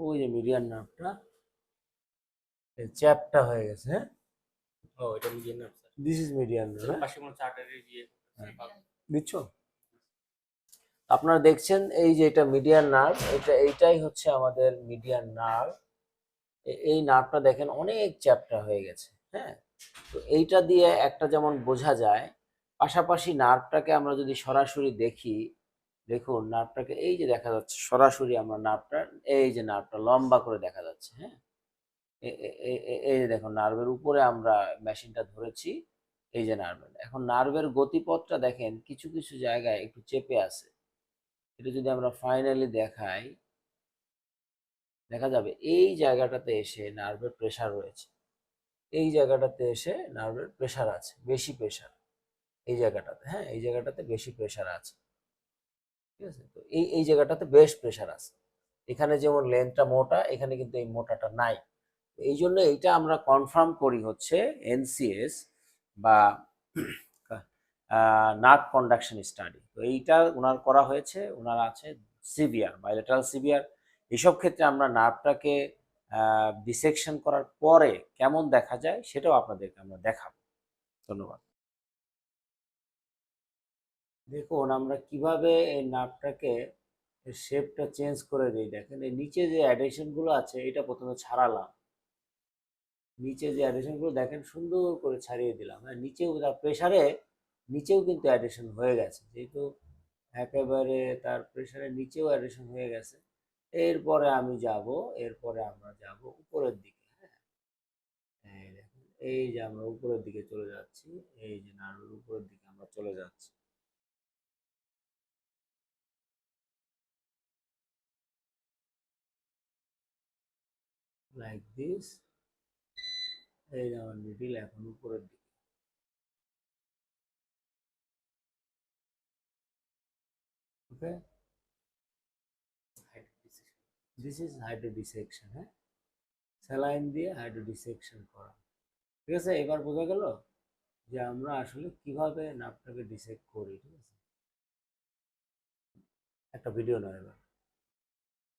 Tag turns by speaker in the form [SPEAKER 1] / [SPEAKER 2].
[SPEAKER 1] ওই যে মিডিয়ান নার্ভটা চ্যাপটা হয়ে গেছে হ্যাঁ?
[SPEAKER 2] ও এটা median nerve
[SPEAKER 1] this is median nerve
[SPEAKER 2] পাশে মনে হচ্ছে আর্টারি দিয়ে
[SPEAKER 1] দিচ্ছ? আপনারা দেখছেন এই যে এটা মিডিয়ান নার্ভ এটা এইটাই হচ্ছে আমাদের মিডিয়ান নার্ভ এই নার্ভটা দেখেন অনেক চ্যাপ্টা হয়ে গেছে হ্যাঁ? তো এইটা দিয়ে একটা যেমন বোঝা যায় পাশাপাশি নার্ভটাকে আমরা যদি সরাসরি দেখি দেখুন নার্ভটাকে এই যে দেখা যাচ্ছে, সরাসরি আমরা নার্ভটা, এই যে নার্ভটা লম্বা করে দেখা যাচ্ছে হ্যাঁ? এই যে দেখুন নার্ভের উপরে আমরা মেশিনটা ধরেছি, এই যে নার্ভের। এখন নার্ভের গতিপথটা দেখেন কিছু কিছু জায়গায় একটু চেপে আছে। এটা যদি আমরা ফাইনালি দেখাই, দেখা যাবে এই জায়গাটাতে এসে নার্ভের প্রেশার রয়েছে। এই জায়গাটাতে এসে নার্ভের প্রেশার আছে, বেশি প্রেশার। এই জায়গাটাতে হ্যাঁ? এই জায়গাটাতে বেশি প্রেশার আছে। ঠিক আছে? তো এই এই জায়গাটাতে বেশ প্রেশার আছে। এখানে যেমন লেন্থটা মোটা, এখানে কিন্তু এই মোটাটা নাই। এই জন্য এইটা আমরা কনফার্ম করি হচ্ছে এনসিএস বা নার্ভ কন্ডাকশন স্টাডি তো এইটা ওনার করা হয়েছে ওনার আছে সিভিয়ার বাইলেটারাল সিভিয়ার এসব ক্ষেত্রে আমরা নার্ভটাকে ডিসেকশন করার পরে কেমন দেখা যায় সেটাও আপনাদেরকে আমরা দেখাবো। ধন্যবাদ। দেখুন, আমরা কীভাবে এই নার্ভটাকে শেপটা চেঞ্জ করে দিই। দেখেন, এই নিচে যে অ্যাডিশনগুলো আছে, এটা প্রথমে ছাড়ালাম। নিচে যে অ্যাডিশনগুলো দেখেন, সুন্দর করে ছাড়িয়ে দিলাম। হ্যাঁ নিচেও তার প্রেশারে নিচেও কিন্তু অ্যাডিশন হয়ে গেছে। যেহেতু একেবারে তার প্রেশারের নিচেও অ্যাডিশন হয়ে গেছে। এরপরে আমি যাব, এরপরে আমরা যাব উপরের দিকে। হ্যাঁ এই এই যে আমরা উপরের দিকে চলে যাচ্ছি, এই যে নার্ভের উপরের দিকে আমরা চলে যাচ্ছি। লাইক দিস এই আমার মিডিল এখন উপরের দিকে। ওকে? দিস ইজ হাইড্রোডিসেকশন হ্যাঁ? স্যালাইন দিয়ে হাইড্রোডিসেকশন করা। ঠিক আছে? এবার বোঝা গেল যে আমরা আসলে কীভাবে নাপটাকে ডিসেক্ট করি, ঠিক আছে? একটা ভিডিও নয় এবার।